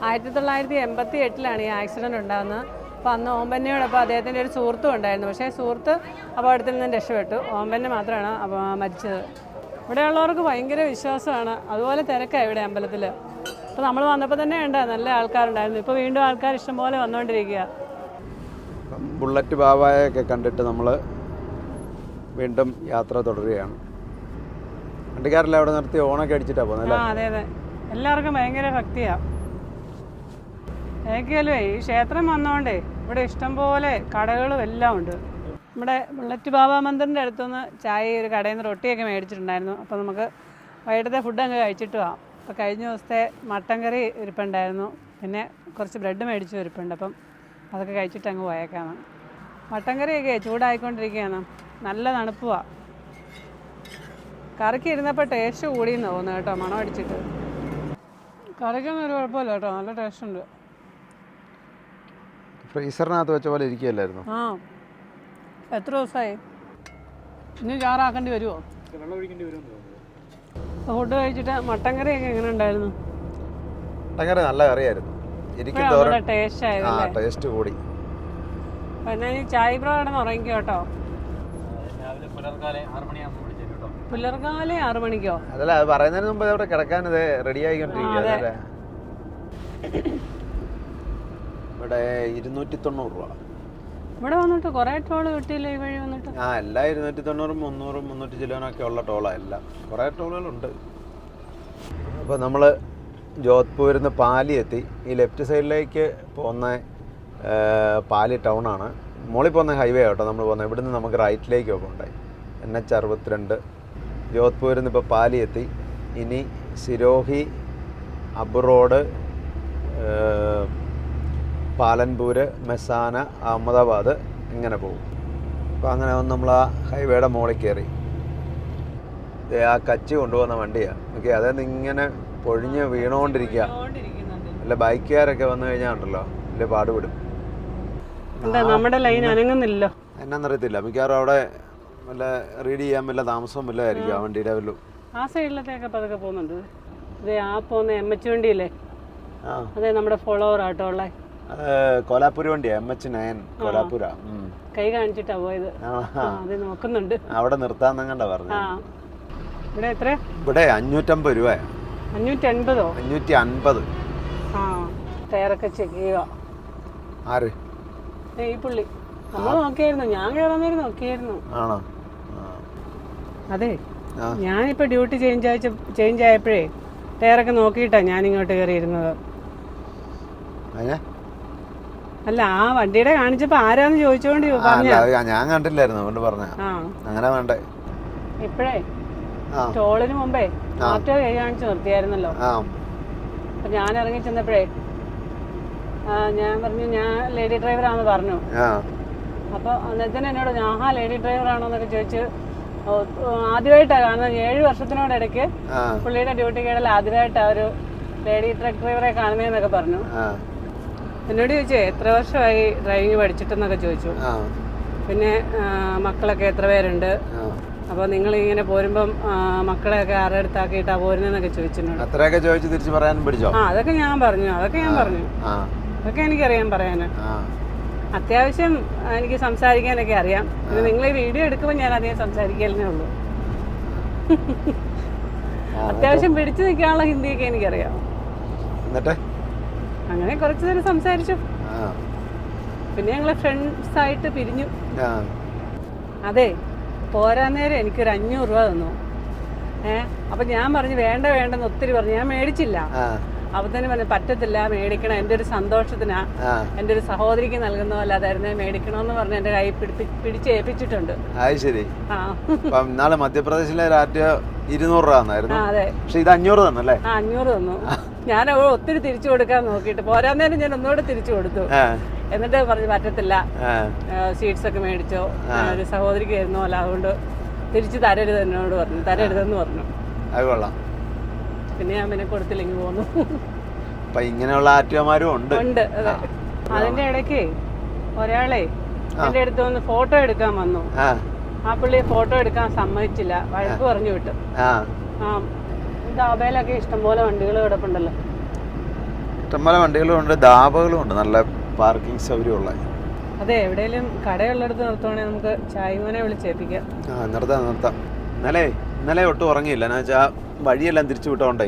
ആയിരത്തി തൊള്ളായിരത്തി എൺപത്തി എട്ടിലാണ് ഈ ആക്സിഡന്റ് ഉണ്ടാകുന്നത്. അപ്പോൾ അന്ന് ഓമ്പന്നയോടൊപ്പം അദ്ദേഹത്തിന്റെ ഒരു സുഹൃത്തും ഉണ്ടായിരുന്നു. പക്ഷേ സുഹൃത്ത് അപകടത്തിൽ നിന്ന് രക്ഷപ്പെട്ടു. ഓമ്പന്നെ മാത്രമാണ് അപ്പോൾ മരിച്ചത്. ഇവിടെയുള്ളവർക്ക് ഭയങ്കര വിശ്വാസമാണ്. അതുപോലെ തിരക്കാണ് ഇവിടെ അമ്പലത്തിൽ അപ്പോൾ നമ്മൾ വന്നപ്പോൾ തന്നെ ഉണ്ട് നല്ല ആൾക്കാരുണ്ടായിരുന്നു. ഇപ്പോൾ വീണ്ടും ആൾക്കാർ ഇഷ്ടംപോലെ വന്നുകൊണ്ടിരിക്കുക ബുള്ളറ്റ് ബാബായൊക്കെ കണ്ടിട്ട് നമ്മൾ വീണ്ടും യാത്ര തുടരുകയാണ്. വണ്ടിക്കാരെല്ലാം അവിടെ നിർത്തി ഓണൊക്കെ അടിച്ചിട്ടാണ് പോകുന്നത് അതെ അതെ. എല്ലാവർക്കും ഭയങ്കര ഭക്തിയാ. ഏകലും ഈ ക്ഷേത്രം വന്നോണ്ടേ ഇവിടെ ഇഷ്ടംപോലെ കടകളും എല്ലാം ഉണ്ട്. നമ്മുടെ ബുള്ളറ്റ് ബാബാ മന്ദിറിന്റെ അടുത്തുനിന്ന് ചായ ഒരു കടയിൽ നിന്ന് റൊട്ടിയൊക്കെ മേടിച്ചിട്ടുണ്ടായിരുന്നു. അപ്പോൾ നമുക്ക് വൈകിട്ടത്തെ ഫുഡ് അങ്ങ് കഴിച്ചിട്ട് പോവാം. അപ്പോൾ കഴിഞ്ഞ ദിവസത്തെ മട്ടൻ കറി ഇരിപ്പുണ്ടായിരുന്നു പിന്നെ കുറച്ച് ബ്രെഡ് മേടിച്ചു ഇരിപ്പുണ്ട് അപ്പം അതൊക്കെ കഴിച്ചിട്ട് അങ്ങ് പോയേക്കാണ്. മട്ടൻ കറിയൊക്കെ ചൂടായിക്കൊണ്ടിരിക്കുകയാണ്. നല്ല തണുപ്പുമാണ് കറിക്ക് ഇരുന്നപ്പോൾ ടേസ്റ്റ് കൂടിയെന്ന് തോന്നുന്നു കേട്ടോ മണം അടിച്ചിട്ട്. കറിക്കൊന്നും ഒരു കുഴപ്പമില്ല കേട്ടോ നല്ല ടേസ്റ്റ് ഉണ്ട്. ഫ്രീസറിനകത്ത് വെച്ച പോലെ ഇരിക്കുകയല്ലായിരുന്നു? ആ. എത്ര ദിവസമായി ഇനി ചാറാക്കേണ്ടി വരുമോ ഫുഡ് കഴിച്ചിട്ട് മട്ടൻ കറിയൊക്കെ എങ്ങനെ ഉണ്ടായിരുന്നു? മട്ടങ്ങര നല്ല കറിയായിരുന്നു. നമ്മുടെ ടേസ്റ്റ് ആ ആയതല്ലേ? ടേസ്റ്റ് കൂടി. ഈ ചായ ബ്രോ കിടന്ന് ഉറങ്ങിക്കോ കേട്ടോ? രാവിലെ പുലർക്കാലെ ആറ് മണിയാകുമ്പോൾ വിളിച്ചേരും കേട്ടോ. പുലർകാലെ ആറു മണിക്കോ? അതല്ല അത് പറയുന്നതിന് മുമ്പ് അവിടെ കിടക്കാൻ ഇത് റെഡി ആയിക്കൊണ്ടിരിക്കുക അതെ. അതല്ലേ ഇവിടെ ഇരുന്നൂറ്റി തൊണ്ണൂറ് രൂപ. ഇവിടെ വന്നിട്ട് കുറേ ടോൾ കിട്ടിയില്ല ഈ വഴി വന്നിട്ട്? ആ എല്ലാം ഇരുന്നൂറ്റി തൊണ്ണൂറും മുന്നൂറും മുന്നൂറ്റി ചില്ലുവാനൊക്കെ ഉള്ള ടോളാണ് എല്ലാം. കുറേ ടോളുകളുണ്ട് അപ്പോൾ നമ്മൾ ജോധ്പൂരിൽ നിന്ന് പാലി എത്തി. ഈ ലെഫ്റ്റ് സൈഡിലേക്ക് പോകുന്ന പാലി ടൗണാണ് മോളിൽ പോകുന്ന ഹൈവേ ആട്ടോ നമ്മൾ പോകുന്നത്. ഇവിടുന്ന് നമുക്ക് റൈറ്റിലേക്ക് പോകണ്ടേ എൻ എച്ച് അറുപത്തിരണ്ട്. ജോധ്പൂരിൽ നിന്ന് ഇപ്പോൾ പാലി എത്തി. ഇനി സിരോഹി അബ്രോഡ് പാലൻപൂര് മെസാന അഹമ്മദാബാദ് ഇങ്ങനെ പോകും. അപ്പോൾ അങ്ങനെ വന്ന് നമ്മൾ ആ ഹൈവേയുടെ മുകളിൽ കയറി. ദേ ആ കച്ചി കൊണ്ടുപോകുന്ന വണ്ടിയാണ് ഓക്കെ അതായത് ഇങ്ങനെ പൊഴിഞ്ഞ് വീണുകൊണ്ടിരിക്കുക അല്ല ബൈക്കുകാരൊക്കെ വന്നു കഴിഞ്ഞാൽ ഉണ്ടല്ലോ വലിയ പാടുപെടും. നമ്മുടെ ലൈൻ അനങ്ങുന്നില്ലോ എന്നറിയത്തില്ല മിക്കവാറും അവിടെ വല്ല റീഡ് ചെയ്യാൻ വല്ല താമസവും വല്ല ആയിരിക്കും ആ വണ്ടിയുടെ വല്ലതും. ആ സൈഡിലത്തെയൊക്കെ പതുക്കെ പോകുന്നുണ്ട്. ഇതേ ആ പോകുന്ന എം എച്ച് വണ്ടിയില്ലേ? അതെ നമ്മുടെ ഫോളോവർ ആട്ടോ ഉള്ളേ. കോലാപ്പൂർ വണ്ടിയാ എം എച്ച് നയൻ കോലാപ്പൂരാ. കൈ കാണിച്ചിട്ടാ പോയത്. നോക്കുന്നുണ്ട്. അവിടെ നിർത്താന്നങ്ങണ്ട പറഞ്ഞു ഇവിടെ എത്ര? ഇവിടെ അഞ്ഞൂറ്റമ്പത് രൂപ അഞ്ഞൂറ്റി അൻപതോ അഞ്ഞൂറ്റി അൻപത് ആ ടയറൊക്കെ ചെക്ക് ചെയ്യുക. ആര്? ഈ പുള്ളി. നമ്മൾ നോക്കിയായിരുന്നു ഞാൻ കയറാൻ നേരം നോക്കിയായിരുന്നു. ആണോ. അതെ ഞാനിപ്പോ ഡ്യൂട്ടി ചേഞ്ച് ആയ ചേഞ്ച് ആയപ്പോഴേ ടയറൊക്കെ നോക്കിയിട്ടാ ഞാൻ ഇങ്ങോട്ട് കയറിയിരുന്നത് അല്ല ആ വണ്ടിയുടെ കാണിച്ചപ്പോ ആരാന്ന് ചോദിച്ചോണ്ട് ഞാൻ കണ്ടില്ലായിരുന്നു അതുകൊണ്ട് പറഞ്ഞ അങ്ങനെ വേണ്ടേ? ഇപ്പഴേ? ടോളിന് മുമ്പേ ആ. കാണിച്ചു കൈ കാണിച്ച് നിർത്തിയായിരുന്നല്ലോ. അപ്പൊ ഞാൻ ഇറങ്ങി ചെന്നപ്പോഴേ ഞാൻ പറഞ്ഞു ഞാൻ ലേഡി ഡ്രൈവറാണെന്ന് പറഞ്ഞു. അപ്പൊ അന്നേരത്തിന് എന്നോട് ഞാൻ ആ ലേഡി ഡ്രൈവറാണോ എന്നൊക്കെ ചോദിച്ച് ആദ്യമായിട്ടാണ് കാണുന്നത്. ഏഴ് വർഷത്തിനോടിടയ്ക്ക് ഇടയ്ക്ക് പുള്ളിയുടെ ഡ്യൂട്ടി കേടൽ ആദ്യമായിട്ടാണ് ഒരു ലേഡി ട്രക്ക് ഡ്രൈവറെ കാണുന്നതെന്നൊക്കെ പറഞ്ഞു. എന്നോട് ചോദിച്ചു എത്ര വർഷമായി ഡ്രൈവിംഗ് പഠിച്ചിട്ടെന്നൊക്കെ ചോദിച്ചു. പിന്നെ മക്കളൊക്കെ എത്ര പേരുണ്ട്? അപ്പോൾ നിങ്ങൾ ഇങ്ങനെ പോരുമ്പം മക്കളെയൊക്കെ ആരെടുത്താക്കിയിട്ടാ പോരുന്നതെന്നൊക്കെ ചോദിച്ചിട്ടുണ്ട്. അത്രയൊക്കെ ചോദിച്ചു തിരിച്ചു പറയാൻ പിടിച്ചോ? ആ അതൊക്കെ ഞാൻ പറഞ്ഞു അതൊക്കെ ഞാൻ പറഞ്ഞു. അതൊക്കെ എനിക്കറിയാം പറയാൻ അത്യാവശ്യം എനിക്ക് സംസാരിക്കാനൊക്കെ അറിയാം. പിന്നെ നിങ്ങൾ ഈ വീഡിയോ എടുക്കുമ്പോൾ ഞാൻ അധികം സംസാരിക്കലേ ഉള്ളൂ. അത്യാവശ്യം പിടിച്ചു നിൽക്കാനുള്ള ഹിന്ദിയൊക്കെ എനിക്കറിയാം. എന്നിട്ട്? അങ്ങനെ കുറച്ചു നേരം സംസാരിച്ചു. പിന്നെ ഞങ്ങളെ ഫ്രണ്ട്സ് ആയിട്ട് പിരിഞ്ഞു. അതെ പോരാൻ നേരം എനിക്കൊരു അഞ്ഞൂറ് രൂപ തന്നു. ഏഹ് അപ്പൊ ഞാൻ പറഞ്ഞു വേണ്ട വേണ്ടെന്ന് ഒത്തിരി പറഞ്ഞു. ഞാൻ മേടിച്ചില്ല. തന്നെ പറഞ്ഞു പറ്റത്തില്ല മേടിക്കണം. എന്റെ ഒരു സന്തോഷത്തിനാ. എന്റെ എന്റെ ഒരു സഹോദരിക്ക് നൽകുന്ന പോലെ അതായിരുന്നു മേടിക്കണമെന്ന് പറഞ്ഞ എന്റെ കൈ പിടിച്ച് ഏൽപ്പിച്ചിട്ടുണ്ട് അത് ശരി. നാളെ മധ്യപ്രദേശിലെ രാറ്റ് ഇരുന്നൂറ് രൂപ തന്നായിരുന്നു. അതെ. പക്ഷെ ഇത് അഞ്ഞൂറ് തന്നല്ലേ അഞ്ഞൂറ് തന്നു. ഞാൻ ഒത്തിരി തിരിച്ചു കൊടുക്കാൻ നോക്കിയിട്ട് പോരാൻ നേരം ഞാൻ ഒന്നുകൂടെ തിരിച്ചു കൊടുത്തു. എന്നിട്ട് പറഞ്ഞു പറ്റത്തില്ല. സീഡ്സ് ഒക്കെ മേടിച്ചോ. ഒരു സഹോദരിക്ക് ആയിരുന്നു പോലെ അതുകൊണ്ട് തിരിച്ചു തരരുത് എന്നോട് പറഞ്ഞു തരരുതെന്ന് പറഞ്ഞു. അത് കൊള്ളാം. പിന്നെ ഞാൻ പിന്നെ കൊടുത്തില്ലെങ്കിൽ പോന്നു. അപ്പൊ ഇങ്ങനെയുള്ള ആറ്റുമാരും ഉണ്ട്. ഉണ്ട് അതെ. അതിന്റെ ഇടയ്ക്ക് ഒരാളെ എന്റെ അടുത്ത് വന്ന് ഫോട്ടോ എടുക്കാൻ വന്നു. ആ. പുള്ളി ഫോട്ടോ എടുക്കാൻ സമ്മതിച്ചില്ല. വഴക്ക് പറഞ്ഞു വിട്ടു. ആ. ദാബയിലൊക്കെ ഇഷ്ടംപോലെ വണ്ടികൾ കിടപ്പുണ്ടല്ലോ ഇഷ്ടംപോലെ വണ്ടികളും ഉണ്ട് ദാബകളും ഉണ്ട്. നല്ല പാർക്കിംഗ് സൗകര്യമുള്ള. അതെ എവിടെയെങ്കിലും കടയുള്ളിടത്ത് നിർത്തുവാണെങ്കിൽ നമുക്ക് ചായ്മനെ വിളിച്ചേൽപ്പിക്കാം. നിർത്താം നിർത്താം. ഇന്നലെ ഇന്നലെ ഒട്ടും ഉറങ്ങിയില്ല. എന്നാ വെച്ചാൽ വഴിയെല്ലാം തിരിച്ചു വിട്ടോണ്ടേ.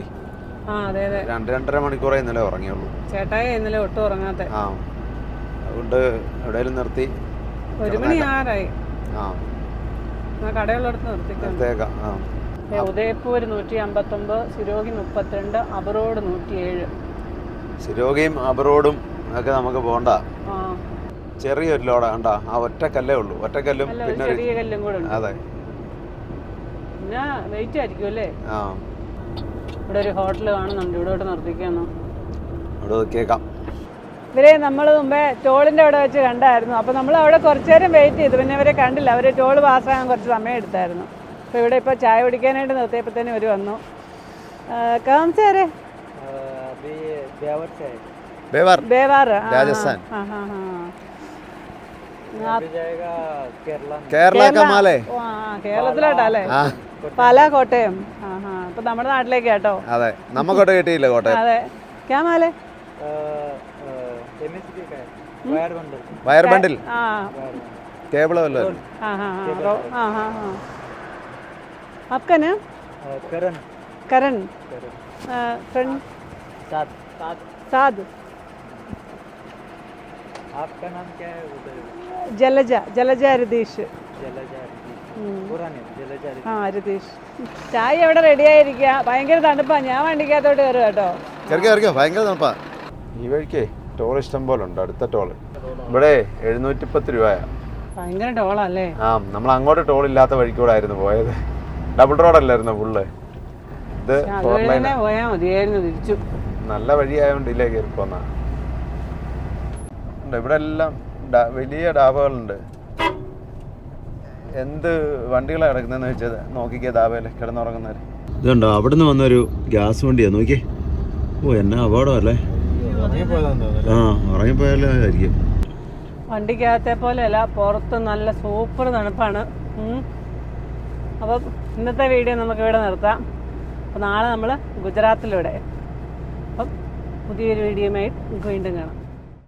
ആ അതെ അതെ. രണ്ട് രണ്ടര മണിക്കൂറേ ഇന്നലെ ഉറങ്ങിയുള്ളൂ. ചേട്ടായി ഇന്നലെ ഒട്ടും ഉറങ്ങാത്ത. ആ. അതുകൊണ്ട് എവിടെയെങ്കിലും നിർത്തി. ഒരു മണി ആറായി. ആ. എന്നാ കടയുള്ളിടത്ത് നിർത്തിക്കാം. നിർത്തേക്കാം ആ. ഏ, ഉദയപൂർ നൂറ്റി അമ്പത്തൊമ്പത് സിരോഗി മുപ്പത്തിരണ്ട് അബറോഡ് നൂറ്റിയേഴ്. ഒക്കെ നമുക്ക് പോകണ്ട ആ. ചെറിയൊരു ലോഡാ കണ്ടാ. ആ ഒറ്റക്കല്ലേ ഉള്ളൂ. ഒറ്റക്കല്ലും അല്ല ഒരു പിന്നെ ഒരു ചെറിയ കല്ലും കൂടെ ഉണ്ട്. അതെ. പിന്നെ വെയിറ്റ് ആയിരിക്കും അല്ലേ ഇവിടെ ഒരു ഹോട്ടൽ കാണുന്നുണ്ട്. ഇവിടെ നിർത്തിക്കാന്നോ. അവിടെ ഇവരെ നമ്മൾ മുമ്പേ ടോളിന്റെ അവിടെ വെച്ച് കണ്ടായിരുന്നു. അപ്പൊ നമ്മൾ അവിടെ കുറച്ചു നേരം വെയിറ്റ് ചെയ്തു. പിന്നെ അവരെ കണ്ടില്ല. അവർ ടോൾ പാസ്സാകാൻ കുറച്ച് സമയം എടുത്തായിരുന്നു. അപ്പൊ ഇവിടെ ഇപ്പൊ ചായ കുടിക്കാനായിട്ട് നിർത്തിയപ്പോൾ തന്നെ ഇവർ വന്നു. കാംസാരെ രാജസ്ഥാൻ. കേരള കമാലേ ഓ, ആ, കേരളത്തിലോട്ടല്ലേ ആ പാലാ കോട്ടയം ആ ആ അപ്പോൾ നമ്മുടെ നാട്ടിലേക്ക് കേട്ടോ അതെ നമുക്കോട്ട് കിട്ടിയില്ല കോട്ടയം അതെ ക്യാമാലേ एम एस का है वायर बंडल വയർ ബണ്ടിൽ ആ കേബിളോ വല്ലതും हाँ हाँ हाँ रो- हाँ हाँ हाँ आपका नाम करण करण फ्रेंड सात सात साद आपका नाम क्या है ജലജ ജലജ രതീഷ് ആ രതീഷ് ചായ അവിടെ റെഡി ആയിരിക്കുക ഭയങ്കര തണുപ്പാ. ഞാൻ വണ്ടിക്കകത്തോട്ട് കയറും കേട്ടോ. ചെറുക്കുക ഭയങ്കര തണുപ്പാ. ഈ വഴിക്കേ ടോൾ ഇഷ്ടം പോലെ ഉണ്ട് അടുത്ത ടോൾ ഇവിടെ എഴുന്നൂറ്റി പത്ത് രൂപയാ. ഭയങ്കര ടോളല്ലേ? ആ നമ്മൾ അങ്ങോട്ട് ടോൾ ഇല്ലാത്ത വഴിക്കൂടെ ആയിരുന്നു പോയത്. ഡബിൾ റോഡ് അല്ലായിരുന്നു ഫുള്ള് ഇത് ഫോർ പോയാ മതിയായിരുന്നു തിരിച്ചു. നല്ല വഴിയായോണ്ട് ഇല്ലേ കയറി പോന്നാ ഇവിടെ എല്ലാം? വലിയ ഡാബകളുണ്ട്. എന്ത് വണ്ടികളാണ് കിടക്കുന്നതെന്ന് വെച്ചത്? നോക്കിക്കേ ദാബയിൽ കിടന്നുറങ്ങുന്നവര്. ഇതുണ്ടോ അവിടുന്ന് വന്നൊരു ഗ്യാസ് വണ്ടിയാ നോക്കിയേ ഓ എന്നാ അപകടമല്ലേ ആ ഉറങ്ങിപ്പോയാലോ ആയിരിക്കും വണ്ടിക്കകത്തെ പോലെയല്ല പുറത്ത് നല്ല സൂപ്പർ തണുപ്പാണ്. അപ്പം ഇന്നത്തെ വീഡിയോ നമുക്ക് ഇവിടെ നിർത്താം. അപ്പം നാളെ നമ്മൾ ഗുജറാത്തിലൂടെ. അപ്പം പുതിയൊരു വീഡിയോയുമായി നമുക്ക് വീണ്ടും കാണാം.